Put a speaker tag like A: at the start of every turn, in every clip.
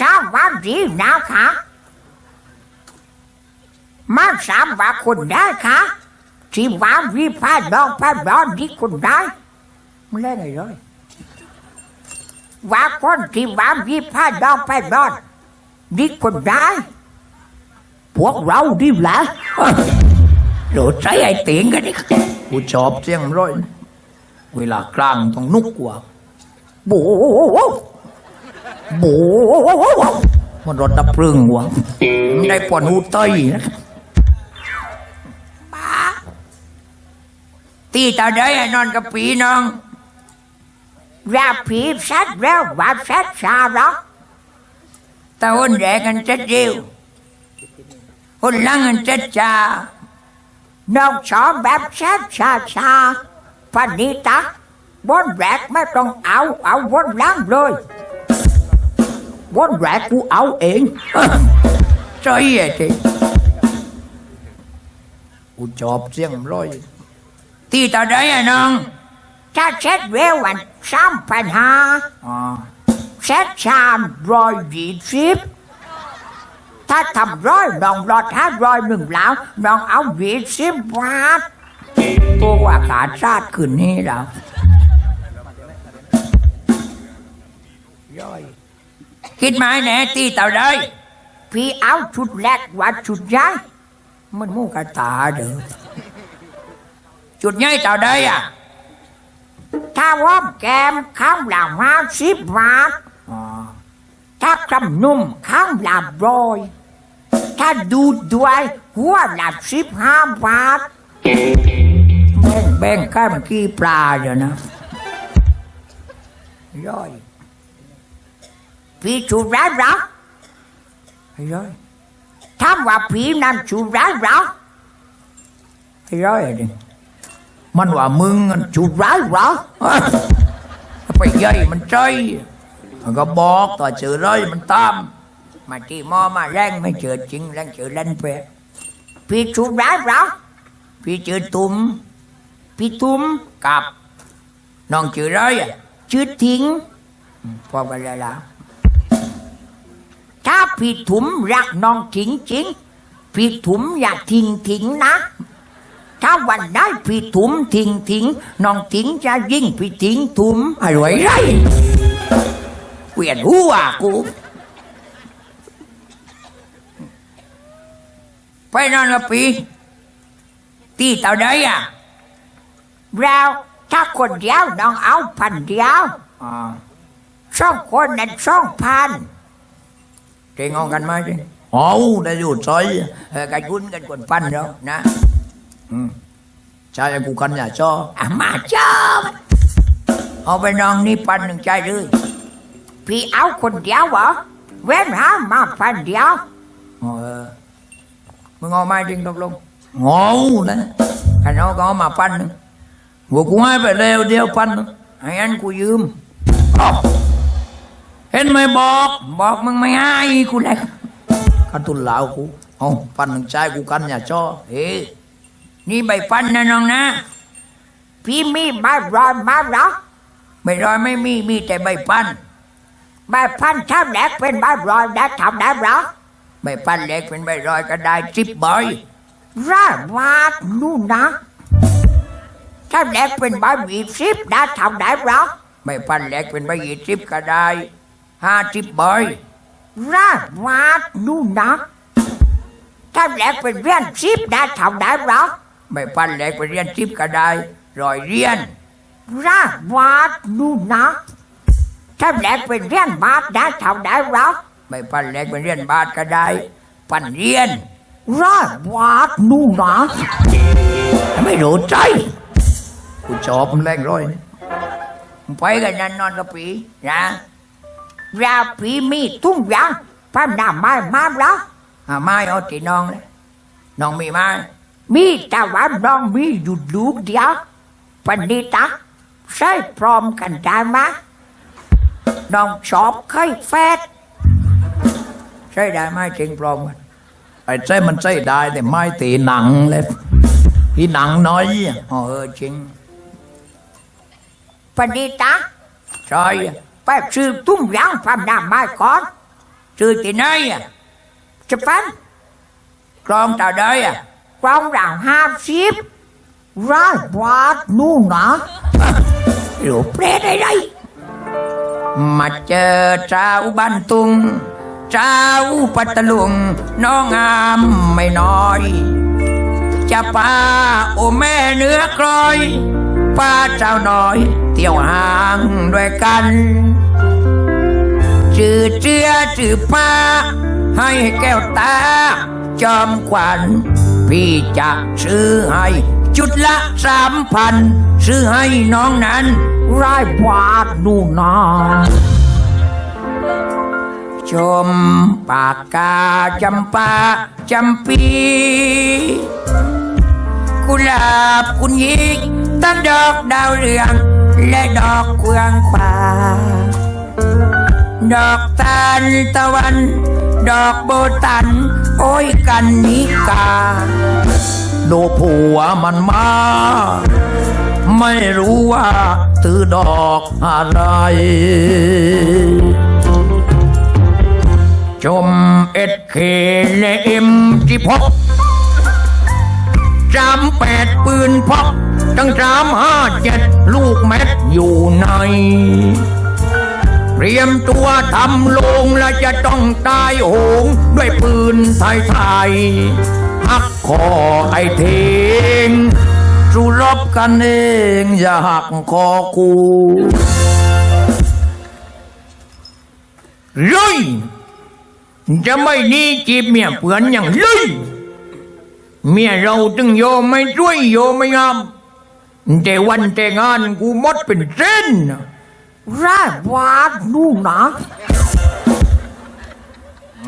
A: สวัสดีนะคะมาสามว่าคุณได้คะที่ว่าวิพาดองพาดอนที่คุณได้ไม่เล่นอะไรเลยว่าคนที่ว่าวิพาดองพาดอนนี่คุณได้ พวกเราดีแหละโหลดใจไอ้เตียงกันนี่
B: กูชอบเสียงร้อย เวลากลางต้องนุกกว่า
A: โบู โบู
B: มันรถดับเพลิงวะมันได้ปอนหูเต้ยนะ
A: ตีตาได้ไอ้นอนกับปีน้องราผีชัดแล้วว่าชัดชาหรอกแต่คนแรกกันชัดเดียวคนหลังกันชัดชาน้องชอบแบบชัดชาชาพันนี้ตาบนแรกไม่ต้องเอาเอาบนล้านล้าเช็ดเลย ยี่สิบถ้าทำร้อยน้องรอดห้าร้อยหนึ่งแล้วน้องเอายี่สิบบาทตัวว่าขาดชาติคืนนี้แล้วย่อย คิดไหมแน่ตีเต่าได้ พี่เอาชุดแรกว่าชุดใหญ่มันมูกระตาเด้อจุดใหญ่เต่าได้อะถ้าว่าแกมข้าวละห้าสิบบาท
B: อ่า
A: ถ้าคำนุ่มข้าวละร้อยถ้าดูดด้วยหัวละสิบห้าบาทแบ่งแบ่งกันเมื่อกี้ปลาเดี๋ยวนะย่อย พี่ชูร้ายเหรอย่อยถามว่าพี่นั่นชูร้ายเหรอย่อยดิ
B: มันว่ามึงอะ
A: ชูร้ายเหรอ
B: ไปใหญ่มันใจมันก็บอกต่อเจอร้อยมันตาม
A: มาที่มอมาแรงไม่เจอจริงแรงเจอเล่นเปรตพี่ชูร้ายเหรอพี่เจอตุ้มพี่ตุ้มกับน้องชื่ออะไรอะชื่อทิ้งอืมพอกันแล้วล่ะ ถ้าพี่ถุมรักน้องทิ้งจริงพี่ถุมอย่าทิ้งทิ้งนะ ถ้าวันได้พี่ถุมทิ้งทิ้งน้องทิ้งจะยิ่งพี่ทิ้งถุมอร่อยไรเปลี่ยนหัวกูไปนอนละปีตีเต่าได้อะเราถ้าคนเดียวน้องเอาพันเดียว
B: อ่า
A: สองคนนั้นสองพัน
B: เก่งเอากันไหมจิเอาได้อยู่ใจ
A: เออกันคุ้นกันคนพันแล้วนะ
B: อืมใช่กูกันอย่าชอ
A: อะมาเจ้ามันเอาไปน้องนี่พันหนึ่งใจเลยพี่เอาคนเดียวเหรอเว้นหามาพันเดียว
B: เออมึงเอาไหม้จริงตกลงเอานะถ้าเอาก็เอามาพันหนึงหัวกูให้ไปเร็วเดียวพันหนึง
A: ไอ้นั้นกูยืม
B: อ้าว เห็นไหมบอก
A: บอกมึงไม่ให้กูเลย
B: ขันตุนเหลาวกูเอาพันหนึ่งใจกูกันอย่าชอ
A: เอ้ยนี่ใบพันนะน้องนะ พี่มีใบรอยมาเหรอใบรอยไม่มีมีแต่ใบพันใบพันถ้าแหลกเป็นใบรอยได้ทำได้เหรอใบพันแหลกเป็นใบรอยก็ได้สิบใบร่าวาดนู่นนะถ้าแหลกเป็นใบยี่สิบได้ทำได้เหรอใบพันแหลกเป็นใบยี่สิบก็ได้ ห้าสิบใบร่าวาดนู่นนะถ้าแหลกเป็นเรียนสิบได้ทำได้เหรอไม่ปันแหลกเป็นเรียนสิบก็ได้รอยเรียนราวาดนู่นนะถ้าแหลกเป็นเรียนบาทได้ทำได้เหรอไม่ปันแหลกเป็นเรียนบาทก็ได้ปันเรียนราวาดนู่นนะไม่รู้ใจ
B: กูชอบมันแรงร้อยนี่
A: ไปกันนันนอนกับปีนะ ราปีมีทุ่งยางพระนามไม้มาแล้วหาไม้เอาตีน้องเลยน้องมีไม้มีแต่ว่าน้องมีอยู่ลูกเดียวปันนี้ตาใช้พร้อมกันได้ไหมน้องชอบเคยแฟดใช่ได้ไหมจริงพร้อมกัน
B: ไอ้ใจมันใจได้แต่ไม่ตีหนังเลยที่หนังน้อยอะ
A: อ๋อเออจริงปันนี้ตา
B: ใช่
A: ไปซื้อตุ้มยางพระนามไม้ก่อนซื้อที่ไหนอ่จะฟัน
B: กรองตาได้อะ
A: กล้องด่างห้าสิบร้อยบาทนู่นนะ
B: หลูเปรตอะไรมาเจอเจ้าบ้านตุงเจ้าปัตตลุง น้องงามไม่น้อย จะปาโอแม่เนื้อกลอยป้าเจ้าน้อย เที่ยวห่างด้วยกัน จือเจือจือป้าให้แก้วตา จอมขวัญพี่จะซื้อให้จุดละสามพันซื้อให้น้องนั้น
A: ร้อยบาทนู่นนะ
B: ชมปากกาจำปาจำปีกุหลาบคุณหญิงตั้งดอกดาวเรือง และดอกเคืองฟ้า ดอกตาลตะวัน ดอกโบตัน โอ้ยกันนิกา ดูผัวมันมา ไม่รู้ว่าถือดอกอะไรชมเอ็ดเคแลเอ็มที่พกจำแปดปืนพกตั้งสามห้าเจ็ดลูกแม็ดอยู่ใน เตรียมตัวทำลงและจะต้องตายโหง ด้วยปืนไทยไทยๆหักคอไอ้เทงสู้รบกันเอง อย่าหักคอกูเลยจะไม่หนีจีบเมียเปือนอย่างเลยเมียเราตึงโยไม่ช่วยโยไม่งามแต่วันแต่งงานกูมดเป็นเส้นนะ
A: ร้อยบาทนู่นนะ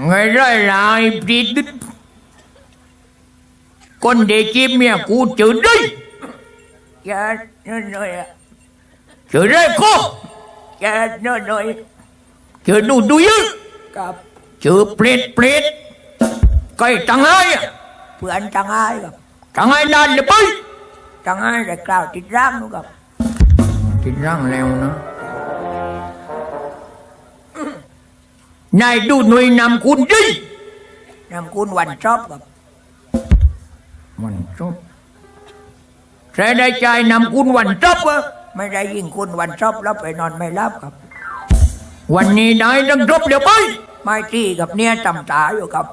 B: ไงไรลายปรีดดคนเด็กจีบเมียกูเจอได้
A: อย่าเนินหน่อยอะ
B: เจอได้ก็
A: อย่าเนินหน่อย
B: เจอดูดูยึ
A: กับ
B: เจอเปรตเปรตใกล้ตังไงอะ
A: เพื่อนจังไห้กับ
B: ตังไงนานเลยไป
A: จังไห้แต่กล่าวติดร่างนู่นกับ
B: กินร่างแล้วนะ นายดูหน่วยนำคุณดิ
A: นำคุณวันชอบกับ
B: วันจบใครได้ใจนำคุณวันจบวะ
A: ไม่ได้ยิงคุณวันชอบแล้วไปนอนไม่รับกับ
B: วันนี้นายต้องจบเดี๋ยวไป
A: ไม่ที่กับเนี่ยจำตาอยู่กับ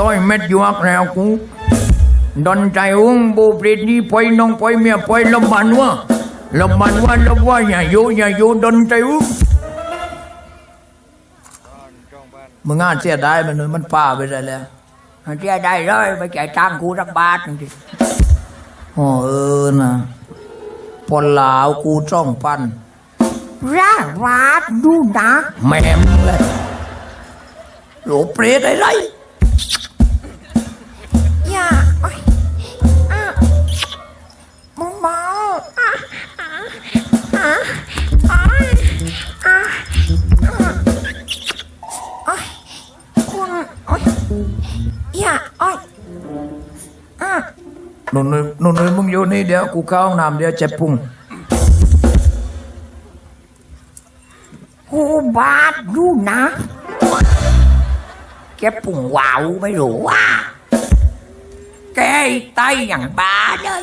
B: ต้อยเม็ดยวกแล้วกูดนใจอุ้งบูปริดนี่ปอยน้องปอยเมียปอยลำบันวะลำบันว่าลำว่าอย่าอยู่อย่าอยู่ดนใจอุ้ง มึงงานเสียดายมันเลยมันป่าไปได้แล้ว
A: มันเสียได้เลยไปจ่ายตังค์กูสักบาทหนึงสิ
B: อ๋อเออนะพอลาวกูจ้องปัน
A: ร้อยบาทนู่นนะ
B: แม่มเลยโหลเปรตอะไร
A: อย่าโอ๊ยอะมึงเมาอะอะอะอะอะ อ๊ยอย่าโอ๊ยอะ
B: หนุ่นยหนุ่นยมึงอยู่นี่เดี๋ยวกูเข้าห้องน้ำเดี๋ยวเจ็บพุง
A: กูบาดดูนะแกปุ่งวาวไม่รู้ว่า แกไอ้ไตอย่างบาเลย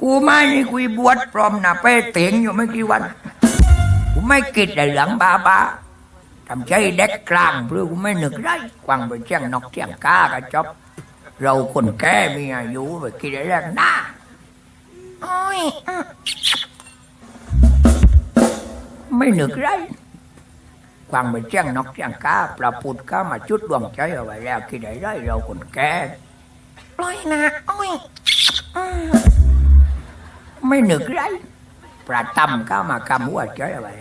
B: กูไม่นี่คุยบวชพร้อมหน้าเป้เตียงอยู่ไม่กี่วัน
A: กูไม่กิดอะไรเหลืองบาบาทำใจเด็กกลางเพื่อไม่นึกได้กวางไปเชียงนกเชียงกากระจบ เราคนแก่มีอายุไปกินอะไรแรงหน้าโอ้ยไม่นึกได้กวางไปเชียงนกเชียงกาประพุทธก็มาจุดดวงใจเอาไว้แล้วกินอะไรได้เราคนแก่ปล่อยนะโอ้ยไม่นึกได้ประตำก็มากำหัวใจเอาไว้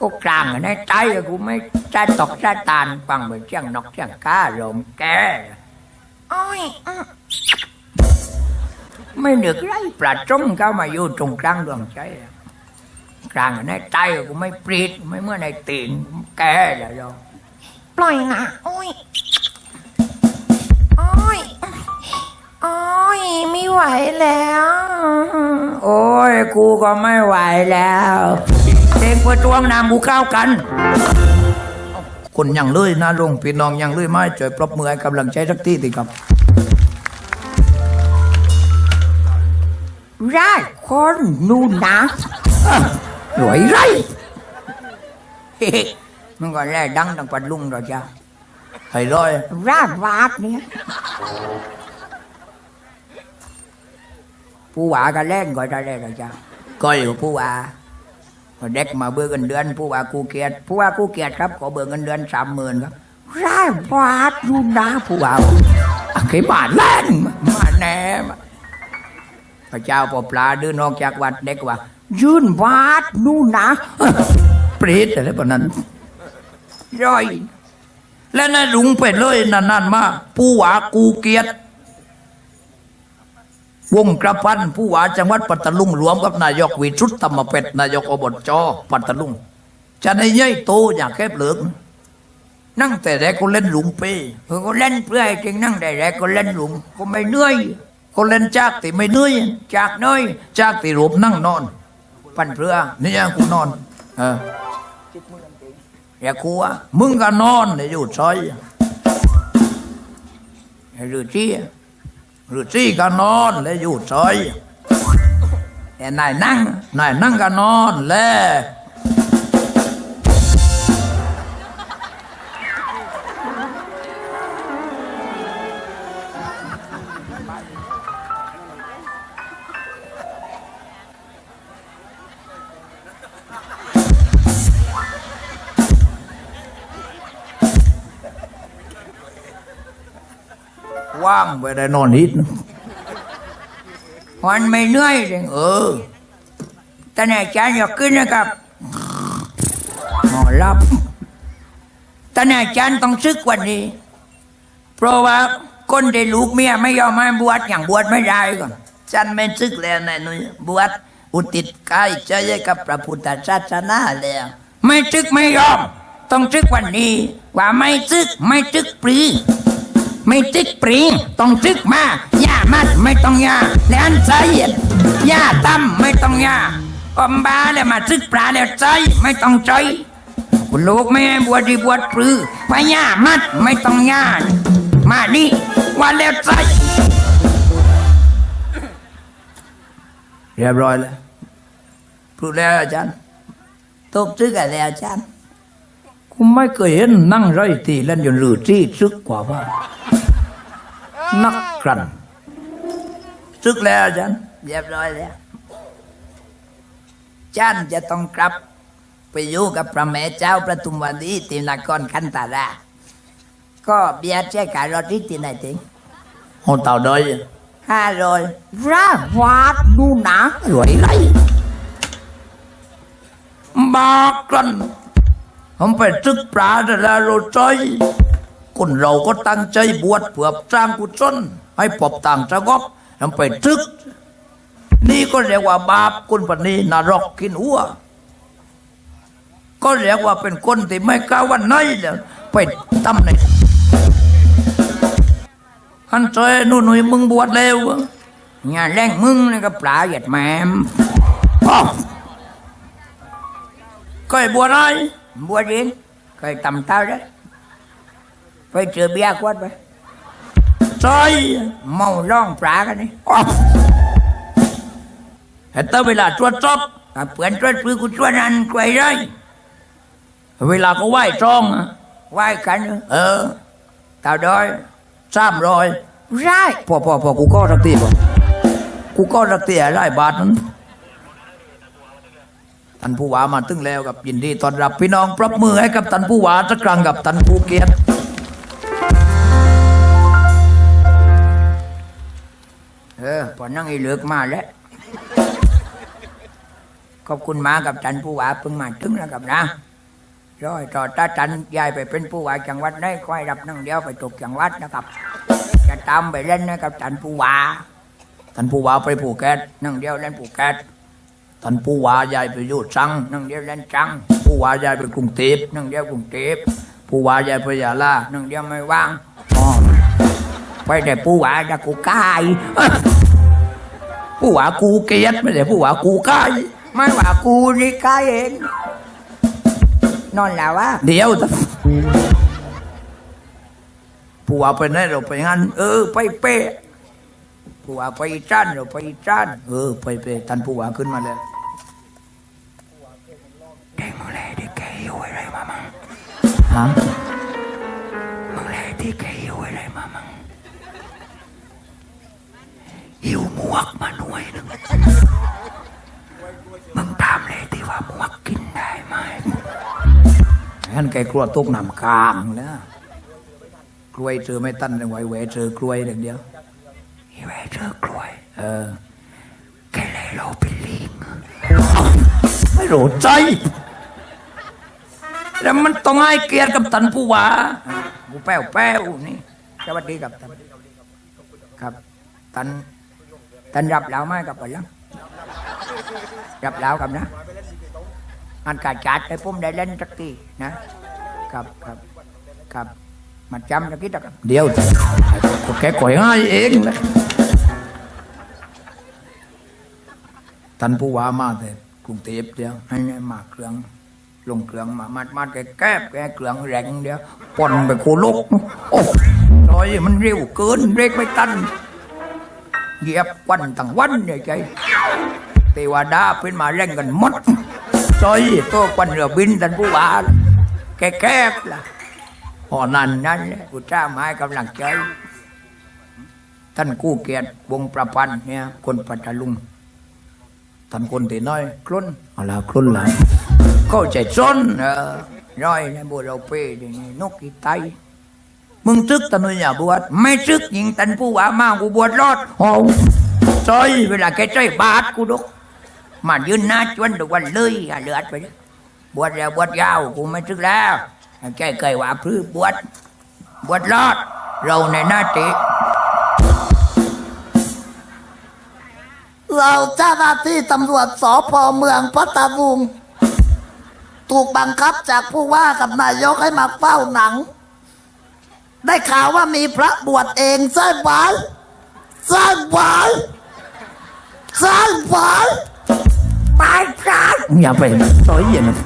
A: กูกลางอยู่ในใจกูไม่จะตกจะตานฟังเหมือนเชียงนกเชียงกาลมแกอ้อยอื้อไม่นึกไรปลาจมเข้ามาอยู่ตรงกลางดวงใจอะกลางอยู่ในใจกูไม่ปรีดไม่เมื่อในตีนกูแกแล้วเราปล่อยนะอ้อยอ้อยอ้อยไม่ไหวแล้ว
B: โอ้ยกูก็ไม่ไหวแล้ว เด็กประท้วงนำกูเข้ากัน คนยังเลยนะลงพี่น้องยังเลยไม่ช่วยปรบมือให้กำลังใจสักทีสิครับ
A: ได้คนนู่นนะ
B: รวยไร
A: เฮ้มันก็แล่ดังตั้งปัดลุงเราจ้า
B: ให้ร้อย
A: ร้านวาดเนี่ยผู้ว่าก็เล่นก็ได้เลยเราจ้า
B: ก้อยกับผู้
A: ผู้ว่า เด็กมาเบื่อเงินเดือน ผู้ว่ากูเกียรติผู้ว่ากูเกียรติครับขอเบื่อเงินเดือนสามหมื่นครับร้านวาดนู่นนะผู้ว่า
B: อะเคบาทแล่น
A: มาแน่มพระเจ้าปอปลาเดินออกจากวัดเด็กว่า ยื่นวาดนู่นนะ
B: ปรีดอะไรแบบนั้น
A: ร้อย
B: แล้วนลุงไปเลยนานๆมาผู้ว่ากูเกียรติ วงกระพันผู้ว่าจังหวัดปัตตาลุงรวมกับนายกวิชุตธรรมเป็ดนายกอบจปัตตาลุงจะในย่อยโตอยากแคบเหลืองนั่งแต่แรกก็เล่นหลุงเป้
A: เออก็เล่นเพื่อให้จริงนั่งได้แรกก็เล่นหลุมก็ไม่เหนื่อย
B: ก็เล่นจากติไม่เหนื่อย
A: จากน้อย
B: จากติรูปนั่งนอน
A: ปันเพื่อ
B: นี่ยังกูนอนเออ
A: อย่าคัว
B: มึงก็นอนเนี่ยอยู่ซอย
A: หรือที่
B: หรือซี่ก็นอนและอยู่ซอย
A: แต่นายนั่ง
B: นายนั่งก็นอนและ ว่างไปได้นอนนิดนึง
A: มันไม่เหนื่อยเลย
B: เออ
A: แต่นายอาจารย์อยากขึ้นนะครับหมอรับแต่นายอาจารย์ต้องซึกวันนี้ เพราะว่าคนได้ลูกเมียไม่ยอมให้บวชอย่างบวชไม่ได้ก่อน
B: ฉันไม่ซึกแล้วนายนุ้ยบวชอุทิศกายใจให้กับพระพุทธศาสนาแล้ว
A: ไม่ซึกไม่ยอม ต้องซึกวันนี้ ว่าไม่ซึกไม่ซึกปรี ไม่ซึกปรีต้องซึกมาย่ามัดไม่ต้องย่าและอันใจย่าตั้มไม่ต้องย่าอมบาแล้วมาซึกปลาแล้วใจไม่ต้องใจคุณลูกไม่ให้บวชดีบวชปรือพญามัดไม่ต้องย่ามาดิว่าแล้วใจ
B: เรียบร้อยแล้วพูดแล้วอาจารย์
A: ตกซึกกันแล้วอาจารย์
B: กูไม่เคยเห็นนั่งไรตีเล่นจนหรือที่ซึกกว่าว่า นักกรันซึกแล้วอาจารย์
A: เรียบร้อยแล้วจันจะต้องกลับ ไปอยู่กับพระแม่เจ้าประทุมวันนี้ที่นครคันตาราก็เบียร์แจ้การรถที่ที่ไหนถึง
B: โหเต่าดอย
A: ห้าร้อยร้านวาดดูหนะ
B: รวยไรบากรันผมไปซึกปลาแต่ละโรใจ คนเราก็ตั้งใจบวชเพื่อสร้างกุศลให้ปอบต่างสงบผมไปซึก นี่ก็เรียกว่าบาปคนปนี้นรกกินหัว ก็เรียกว่าเป็นคนที่ไม่กล้าวันไหนเลยไปทำในฮันเจนู่นนุ่ยมึงบวชเร็ว
A: งานแรงมึงนี่ก็ปลาเหยียดแมม
B: อ้าวเคยบวชอะไร
A: บัวดินเคยตำเต้าได้ ไปเจอเบียร์ขวดไป
B: ใช่
A: เมาล่องปลากันนี่
B: อ้าวเห็นแต่เวลาตรวจสอบ
A: กับเพื่อนช่วยปือกูช่วยนันกวยเลย
B: เวลาเขาไหว้จ้องอะ
A: ไหว้กัน
B: เออ
A: เต่าดอย
B: สามร้อย
A: ไร
B: พอพอพอกูก็สักทีพอกูก็สักทีไล่บาทนั้นท่านผู้ว่ามาถึงแล้วกับยินดีต้อนรับพี่น้องปรบมือให้กับท่านผู้ว่าสักครั้งกับท่านผู้เกียรติ
A: นั่งอีเลือกมาแล้ว ขอบคุณมากับจันผู้ว่าเพิ่งมาถึงแล้วกับนะร้อยต่อตาจันยายไปเป็นผู้ว่าจังหวัดได้ค่อยรับนั่งเดียวไปตกจังหวัดนะครับ จะตามไปเล่นนะครับจันผู้ว่า
B: ท่านผู้ว่าไปภูเก็ต
A: นั่งเดียวเล่นภูเก็ต
B: ท่านผู้ว่ายายไปยู่ตรัง
A: นั่งเดียวเล่นจัง
B: ผู้ว่ายายไปกรุงเทพ
A: นั่งเดียวกรุงเทพ
B: ผู้ว่ายายไปยาลา
A: นั่งเดียวไม่ว่าง
B: อ๋อ
A: ไปแต่ผู้ว่าจะกูกาย
B: ผู้ว่ากูเกียรติไม่ใช่ผู้ว่ากูใกล้
A: ไม่ว่ากูนี่กายเอง นอนแล้ววะ
B: เดี๋ยวผัวไปไหนเราไปงั้นเออ ไปเป๊ะผัวไปจ้านเราไปจ้านเออ ไปเป๊ะท่านผัวขึ้นมาแล้วแกมึงแลที่แกอยู่อะไรมามั่งฮะมึงแลที่แกอยู่อะไรมามั่งหิวหมวกมาหน่วยหนึ่ง มึงถามเลยที่ว่าหมวกกินได้ไหมงั้นแกกลัวตกน้ำกลางแล้วกล้วยเจอไม่ตั้นเลยไหวแหวเจอกล้วยอย่างเดียวแหวเจอกล้วย เออแกเลยเราเป็นลิงไม่รู้ใจแล้วมันต้องให้เกียรติกับตันผู้ว่ากูแป้วแป้วนี่สวัสดีครับตันครับตัน ตันรับแล้วไหมกับไปยังรับแล้วกับนะอันกาจัดให้ผมได้เล่นสักทีนะครับครับครับมาจำตะกี้ตะกเดี๋ยวแกก่อยง่ายเองนะท่านผู้ว่ามาแต่กรุงเทพเดียวให้มาเครื่องลงเครื่องมามามาแกแก้แกเครื่องแรงเดียวปนไปโคลกโอ้ยมันเร็วเกินเรกไม่ตัน เหยียบวันตั้งวันเนี่ยใจเทวดาเป็นมาเร่งกันหมดซอยตัวควันเรือบินท่านผู้ว่าแกแก้ล่ะพอนันนั่นแหละอุตส่าห์มาให้กำลังใจ ท่านกู้เกียรติวงประพันธ์เนี่ยคนปัตตาลุงท่านคนตีน้อยคลุ้นเอาละคลุ้นหลายก็ใจจนเออร้อยในบัวเราเป้ดีนี่นกกีไต มึงซึกตะนุยอย่าบวชไม่ซึกยิงตันผู้ว่ามากูบวชรอดโอ้ซอยเวลาแกใจบาทกูดกมายืนหน้าจวนทุกวันเลยอย่าเลือดไปเลยบวชแล้วบวชยาวกูไม่ซึกแล้วแกเคยว่าพื้บวชบวชรอด เราในหน้าติ
C: เราเจ้าหน้าที่ตำรวจสพเมืองพัทลุงถูกบังคับจากผู้ว่ากับนายกให้มาเฝ้าหนัง ได้ข่าวว่ามีพระบวชเองใช่ไหมใช่ไหมใช่ไหม
A: ตายกัน
B: อย่าไปต่อยอย่างนั้น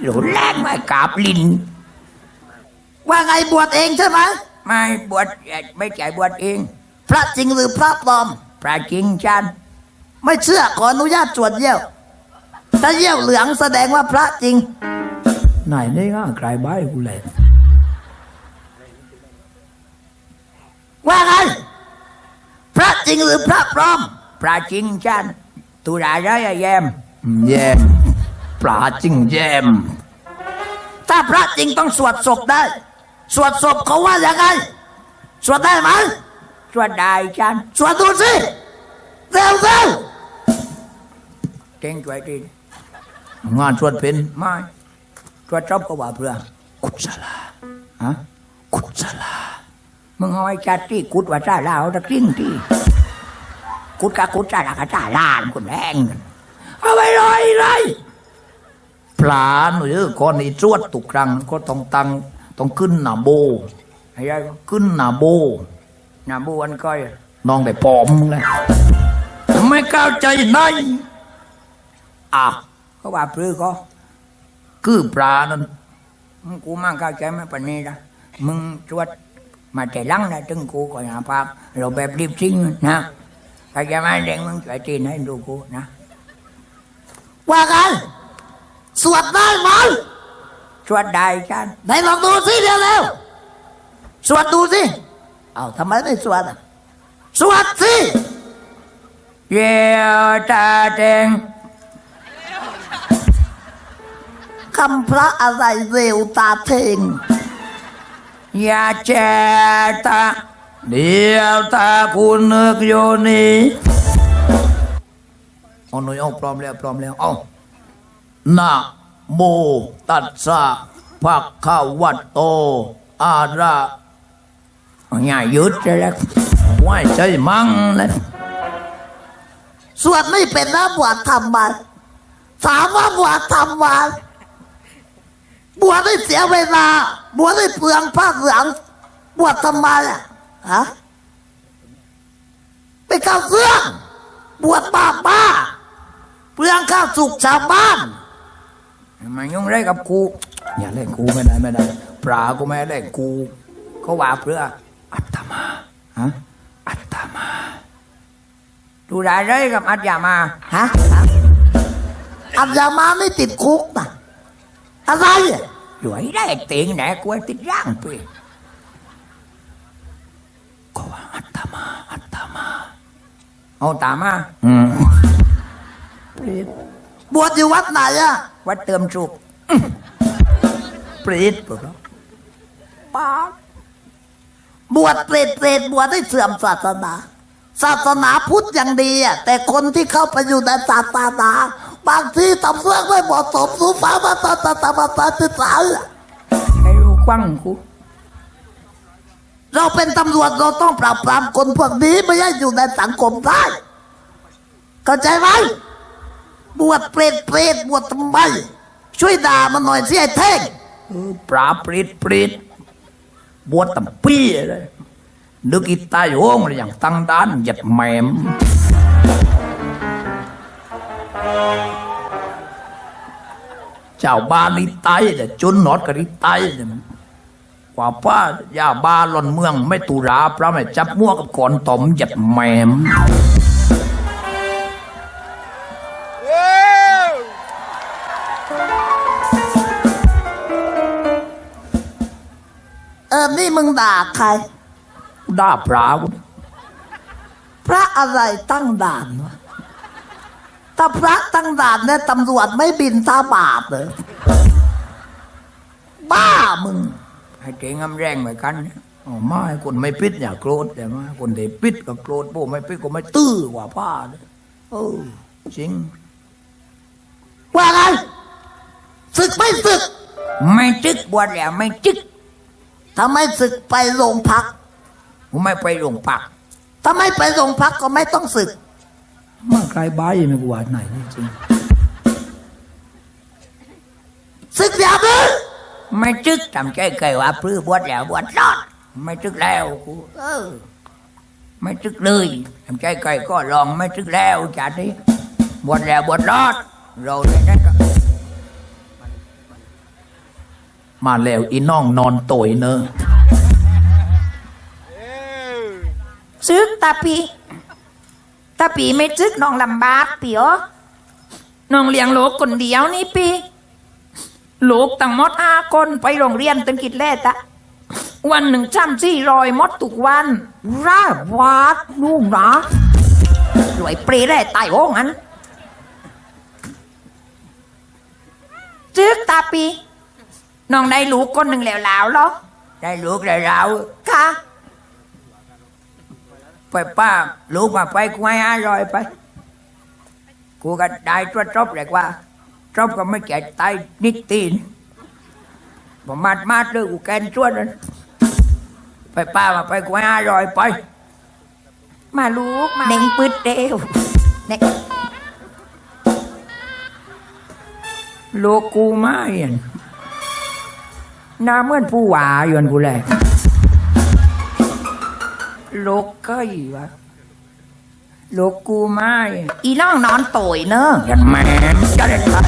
B: หรือแรงไม่กราบลิน
C: ว่าไงบวชเองใช่ไหม
A: ไม่บวชไม่ใช่บวชเอง
C: พระจริงหรือพระปลอม
A: พระจริงจัน
C: ไม่เชื่อขออนุญาตตรวจเยี่ยว ถ้าเยี่ยวเหลืองแสดงว่าพระจริง
B: ไหนได้ง่ายกลายบ้ายกูเลย
C: ว่าไงพระจริงหรือพระปลอม
A: พระจริงจันตุลาได้อะแยม
B: แยมปลาจริงแยม
C: ถ้าพระจริงต้องสวดศพได้ สวดศพเขาว่าอย่างไง สวดได้ไหม
A: สวดได้จัน
C: สวดดูสิเร็วเร็ว
A: เก่งช่วยดี
B: งานชวนเป็น
A: ไม่สวดจบก็ว่าเพื่อ
B: กุศลาฮะกุศลา
A: มึงเอาไอ้จัดที่กุดว่าจ้าลาวตะกริ้งที่กุดกะกุดจ้าลากะจ้าลานคนแรงเอาไปเลยเลย
B: ปลาหรือก่อนนี้จวดตุกครั้งก็ต้องตังต้องขึ้นหนาโบ
A: ไอ้ยัย
B: ขึ้นหนาโบ
A: นาบวนก้อย
B: น้องได้ปอมเลยไม่เข้าใจไหนอะ
A: เขาว่าพลือก็
B: คือปลานั้น
A: มึงกูมั่งเข้าใจไหมปันนี้นะมึงตรวจ มาแต่หลังนะถึงกูก็หาภาพเราแบบรีบทิ้งนะเข้าใจไหมเด็กมึงช่วยตีนให้ดูกูนะ
C: ว่าไงสวดได้ไหม
A: ตรวจได้จัน
C: ไหนลองดูสิเร็วเร็วสวดดูสิเอาทำไมไม่สวดอะสวดสิ
A: เยียวตาแดง
C: คำพระอะไรเร็วตาเทง
A: อ ยาแจตา
B: เดียวตาคุณนึกโยนีเอาหน่อยเอาพร้อมแล้วพร้อมแล้วเอานะโมตัสสะภะคะวะโตอะระ
A: อย่าหยุดเลยแล้ว
B: ไหวใจมั่งเลย
C: สวดไม่เป็นนะบวชทำมาถามว่าบวชทำมาบวชไม่เสียเวลา บวชไม่เปลืองผ้าเหลืองบวชทำไมอะฮะไปเข้าเครื่องบวชบ้าบ้าเปลืองข้าวสุกชาวบ้าน
A: มายุ่งอะไรกับกู
B: อย่าเล่นกูไม่ได้ไม่ได้ปลากูไม่เล่นกูเขาว่าเพื่ออัตมาฮะอัตมา
A: ดูได้เลยกับอาจามา
C: ฮะอัญญามาไม่ติดคุกนะอะไร อะ
A: รวยได้เตียงไหนกลัวติดร่างไป
B: ก็ว่าอัตมาอัตมา
A: เอาตามมา
B: อืม
C: บวชอยู่วัดไหนอะ
A: วัดเติมสุก
B: ปรีดปะ
A: ป้า
C: บวชเปรตเปรตบวชให้เสื่อมศาสนา ศาสนาพุทธอย่างดีอะแต่คนที่เข้าไปอยู่ในศาสนา บางทีทำเรื่องไม่เหมาะสมสูฟ้ามาตาตาตาตาตาติดสายอะ
A: ให้รู้กว้างกู
C: เราเป็นตำรวจเราต้องปราบปรามคนพวกนี้ไม่ให้อยู่ในสังคมได้เข้าใจไหมบวชเปรตเปรตบวชทำไมช่วยด่ามันหน่อยสิไอ้เท่ง
B: เออปลาปรีดปรีดบวชตั้งปีเลยนึกอีตายโหงเลยอย่างตั้งด้านหยัดแหมมเจ้าบ้านนี่ตายเลยจนหนอดก็นี่ตายเลยกว่าป้ายาบ้าหล่อนเมือง ไม่ตุราพระไม่จับมั่วกับก่อนตอมหยัดแหมม
C: เออนี่มึงด่าใคร
B: ด่าพระ
C: พระอะไรตั้งด่านวะ ถ้าพระตั้งด่านเนี่ยตำรวจไม่บินทาบาทเลยบ้ามึง
A: ให้เตียงงำแรงเหมือนกันนะ
B: อ๋อไม่คนไม่ปิดอย่าโกรธแต่ว่าคนที่ปิดก็โกรธพวกไม่ปิดก็ไม่ตื้อกว่าป้าเลยเออจริง
C: ว่าไงศึกไม่ศึก
A: ไม่จึกบวชแล้วไม่จึก
C: ถ้าไม่ศึกไปโรงพัก
A: กูไม่ไปโรงพัก
C: ถ้าไม่ไปโรงพักก็ไม่ต้องศึก
B: เมื่อใครบ้ายไม่กว่าไหนนี่จริง
C: ศึกอย่าดื้อ
A: ไม่จึกทำใจเคยว่าพรื้บวชแล้วบวชรอดไม่จึกแล้วกู
C: เออ
A: ไม่จึกเลยทำใจเคยก็ลองไม่จึกแล้วจัดนี้บวชแล้วบวชรอด เราเลยนั่นก็
B: มาแล้วอีน้องนอนโตยเนอะ
D: ซึกตาปี ตาปีไม่ซึกน้องลำบากปีอ๋อน้องเลี้ยงโลกคนเดียวนี่ปีโลกตั้งหมดห้าคนไปโรงเรียนตั้งกิดแรกอะวันหนึ่งจำสี่รอยมดทุกวัน
A: ร่าวาดลูกนะรวยเปรย์ได้ตายโอ้งั้น
D: ซึกตาปี น้องได้ลูกคนหนึ่งแล้วแล้วเหรอ
A: ได้ลูกได้เรา
D: ค่ะ
A: ไปป้าลูกมาไปกูให้อร่อยไป กูก็ได้ตัวจบเลยว่าจบก็ไม่แก่ตายนิดตีนผมมาดมาดเลยกูแกนชวนนั้นไปป้ามาไปกูให้อร่อยไป
D: มาลูกมา
A: เน่งปืดเดียวเน่งลูกกูมาเห็นหน้าเหมือนผู้หวาอยู่อันกูเลย ลูกก็อีวะลูกกูมาเห็น
D: อีน้องนอนโตยเนอะ
A: ยันแม่นจะได้ตัด